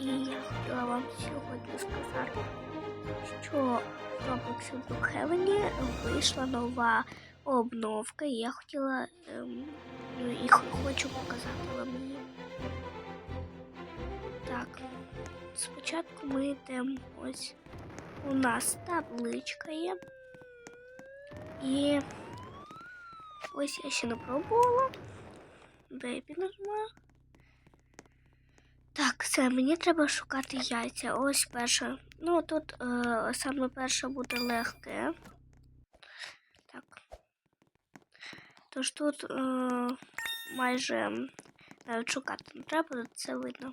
І я хотіла вам сьогодні сказати, що в Roblox Brookhaven вийшла нова обновка, і я хотіла ем, і хочу показати вам її. Так, спочатку ми йдемо ось. У нас табличка є. І ось я ще не пробувала. Бейбі нажимаю. Все, мені треба шукати яйця. Ось перше. Ну, тут е, саме перше буде легке. Так. Тож тут е, майже навіть шукати не треба, це видно.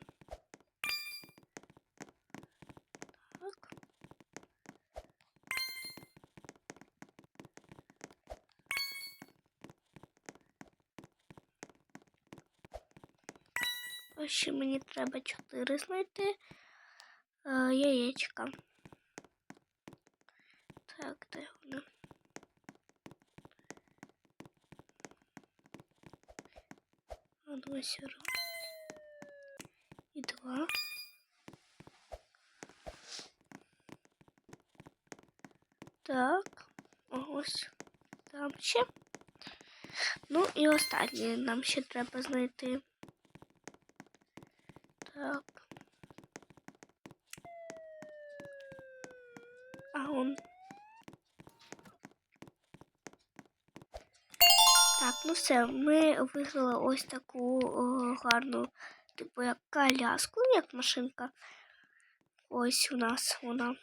Так. Ось ще мені треба чотири знайти е, яєчка. Так, де вони? Одна сіро. І два. Так, ось там ще. Ну і останнє нам ще треба знайти. Так. А он. Так, ну все, ми виграли ось таку о, гарну, типу як коляску, ну, як машинка. Ось у нас вона.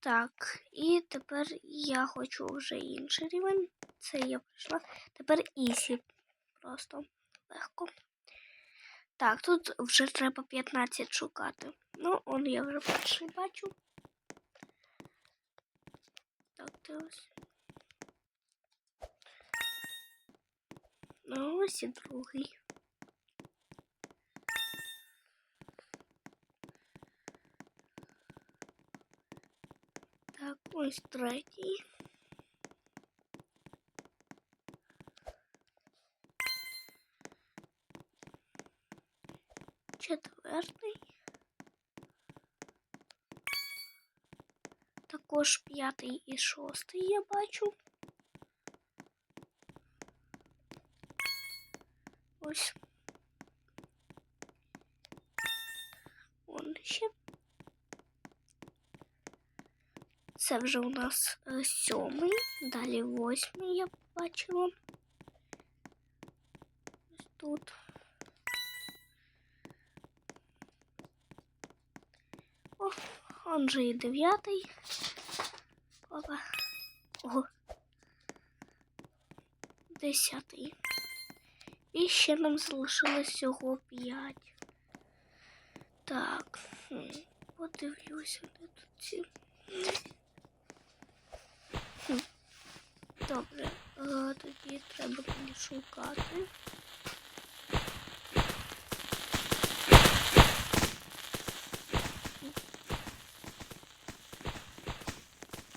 Так, і тепер я хочу вже інший рівень. Це я пройшла. Тепер ісі. Просто легко. Так, тут вже треба 15 шукати. Ну, он я вже перший бачу. Так, де ось. Ну, ось і другий. Так, ось третій. Четвертий. Також п'ятий і шостий я бачу. Ось. Вон ще. Це вже у нас е, сьомий, далі восьмий я бачила. Ось тут. О, он же і дев'ятий. Опа. Ого. Десятий. І ще нам залишилось всього п'ять. Так. Подивлюся, де тут ці. Добре, е, тоді треба мені шукати.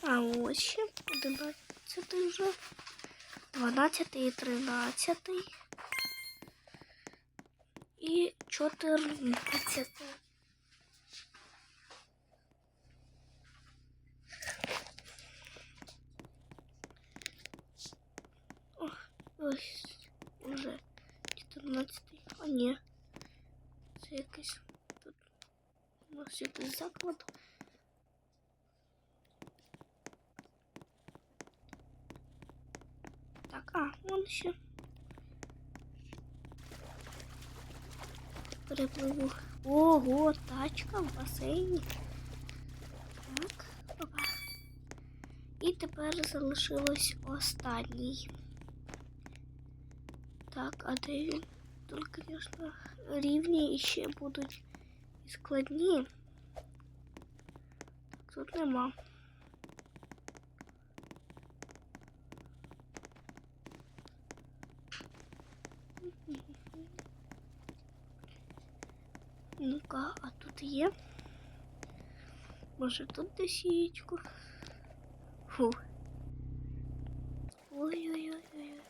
А ось ще 11 вже. 12 і 13. І 14. О, ось уже 14. А ні. Це якийсь тут у нас якийсь заклад. А, вон ще. Перепливу. Ого, тачка в басейні. Так, опа. І тепер залишилось останній. Так, а де він? Тут, звісно, рівні і ще будуть складні. Тут нема. Ну-ка, а тут я, Може тут досечку? Фу. Ой-ой-ой-ой-ой.